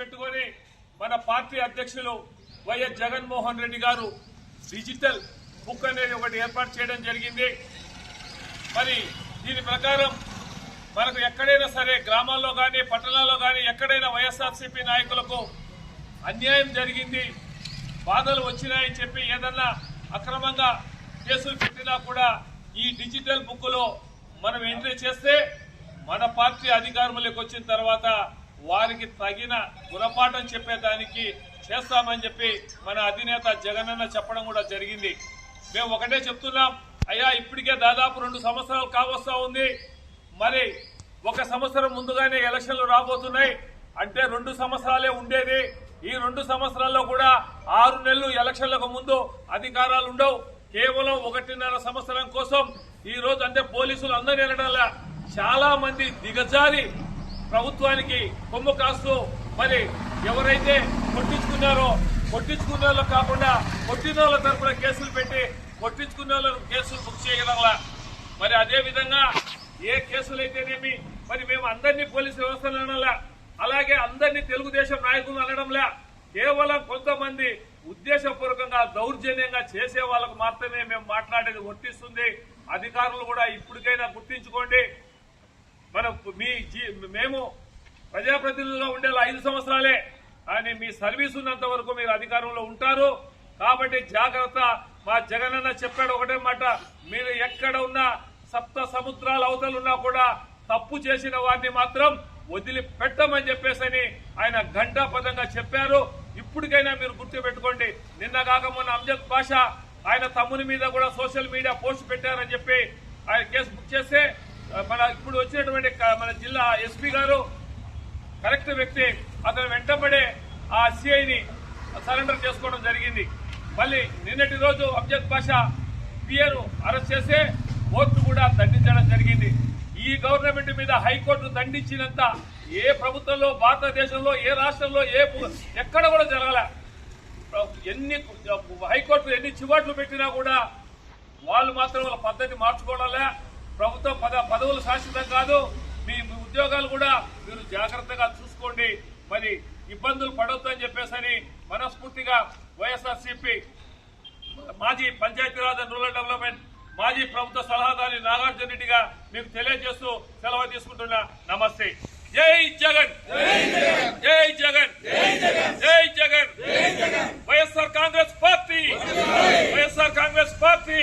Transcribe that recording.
పెట్టుకొని మన పార్టీ అధ్యక్షులు వైఎస్ జగన్మోహన్ రెడ్డి గారు డిజిటల్ బుక్ అనేది ఒకటి ఏర్పాటు చేయడం జరిగింది. మరి దీని ప్రకారం మనకు ఎక్కడైనా సరే గ్రామాల్లో కానీ పట్టణాల్లో కానీ ఎక్కడైనా వైఎస్ఆర్సీపీ నాయకులకు అన్యాయం జరిగింది బాధలు వచ్చినాయని చెప్పి ఏదన్నా అక్రమంగా కేసులు పెట్టినా కూడా ఈ డిజిటల్ బుక్లో మనం ఎంట్రీ చేస్తే మన పార్టీ అధికారంలోకి వచ్చిన తర్వాత వారికి తగిన గుణపాఠం చెప్పేదానికి చేస్తామని చెప్పి మన అధినేత జగనన్న చెప్పడం కూడా జరిగింది. మేము ఒకటే చెప్తున్నాం అయ్యా ఇప్పటికే దాదాపు రెండు సంవత్సరాలు కావస్తా ఉంది. మరి ఒక సంవత్సరం ముందుగానే ఎలక్షన్లు రాబోతున్నాయి. అంటే రెండు సంవత్సరాలే ఉండేది. ఈ రెండు సంవత్సరాల్లో కూడా ఆరు నెలలు ఎలక్షన్లకు ముందు అధికారాలు ఉండవు. కేవలం ఒకటిన్నర సంవత్సరం కోసం ఈ రోజు అంటే పోలీసులు అందరూ వెళ్ళడంలా చాలా మంది దిగజారి ప్రభుత్వానికి కొమ్ము కాస్తూ మరి ఎవరైతే కొట్టించుకున్నారో కొట్టించుకున్న వాళ్ళు కాకుండా కొట్టిన వాళ్ళ తరఫున కేసులు పెట్టి కొట్టించుకున్న వాళ్ళకు కేసులు బుక్ చేయగలంలా మరి అదేవిధంగా ఏ కేసులు అయితేనేమి మరి మేము అందరినీ పోలీసు వ్యవస్థలు అనలా అలాగే అందరినీ తెలుగుదేశం నాయకులు అనడంలా కేవలం కొంతమంది ఉద్దేశపూర్వకంగా దౌర్జన్యంగా చేసే వాళ్ళకు మాత్రమే మేము మాట్లాడేది వర్తిస్తుంది అధికారులు కూడా ఇప్పటికైనా గుర్తించుకోండి. మన మీ జీ- మేము ప్రజాప్రతినిధులుగా ఉండేలా ఐదు సంవత్సరాలే. కానీ మీ సర్వీస్ ఉన్నంత వరకు మీరు అధికారంలో ఉంటారు. కాబట్టి జాగ్రత్త. మా జగనన్న చెప్పాడు ఒకటే మాట. మీరు ఎక్కడ ఉన్నా సప్త సముద్రాల అవతలున్నా కూడా తప్పు చేసిన వారిని మాత్రం వదిలి పెట్టమని చెప్పేసి అని ఆయన ఘంటాపదంగా చెప్పారు. ఇప్పటికైనా మీరు గుర్తు పెట్టుకోండి నిన్న కాక మొన్న అంజద్ పాషా ఆయన తమ్ముని మీద కూడా సోషల్ మీడియా పోస్ట్ పెట్టారని చెప్పి ఆయన కేసు బుక్ చేస్తే మన ఇప్పుడు వచ్చినటువంటి మన జిల్లా ఎస్పీ గారు కరెక్ట్ వ్యక్తి. అతను వెంటబడే ఆ సిఐని సరెండర్ చేసుకోవడం జరిగింది. మళ్ళీ నిన్నటి రోజు అబ్జద్ పాషా పియను అరెస్ట్ చేస్తే కోర్టు కూడా దండించడం జరిగింది. ఈ గవర్నమెంట్ మీద హైకోర్టు దండించినంత ఏ ప్రభుత్వంలో భారతదేశంలో ఏ రాష్ట్రంలో ఏ ఎక్కడ కూడా జరగలే. ఎన్ని హైకోర్టు ఎన్ని చివాట్లు పెట్టినా కూడా వాళ్ళు మాత్రం వాళ్ళ పద్ధతి మార్చుకోవడంలే. ప్రభుత్వ పద పదవులు శాశ్వతం కాదు. మీ మీ ఉద్యోగాలు కూడా మీరు జాగ్రత్తగా చూసుకోండి. మరి ఇబ్బందులు పడొద్దు అని చెప్పేసి మనస్ఫూర్తిగా వైఎస్ఆర్సీపీ మాజీ పంచాయతీరాజ్ అండ్ రూరల్ డెవలప్మెంట్ మాజీ ప్రభుత్వ సలహాదారి నాగార్జున రెడ్డిగా మీకు తెలియజేస్తూ సెలవు తీసుకుంటున్నా. నమస్తే. జై జగన్. జై జగన్. జై Jagan. YSR Congress party. YSR Congress party.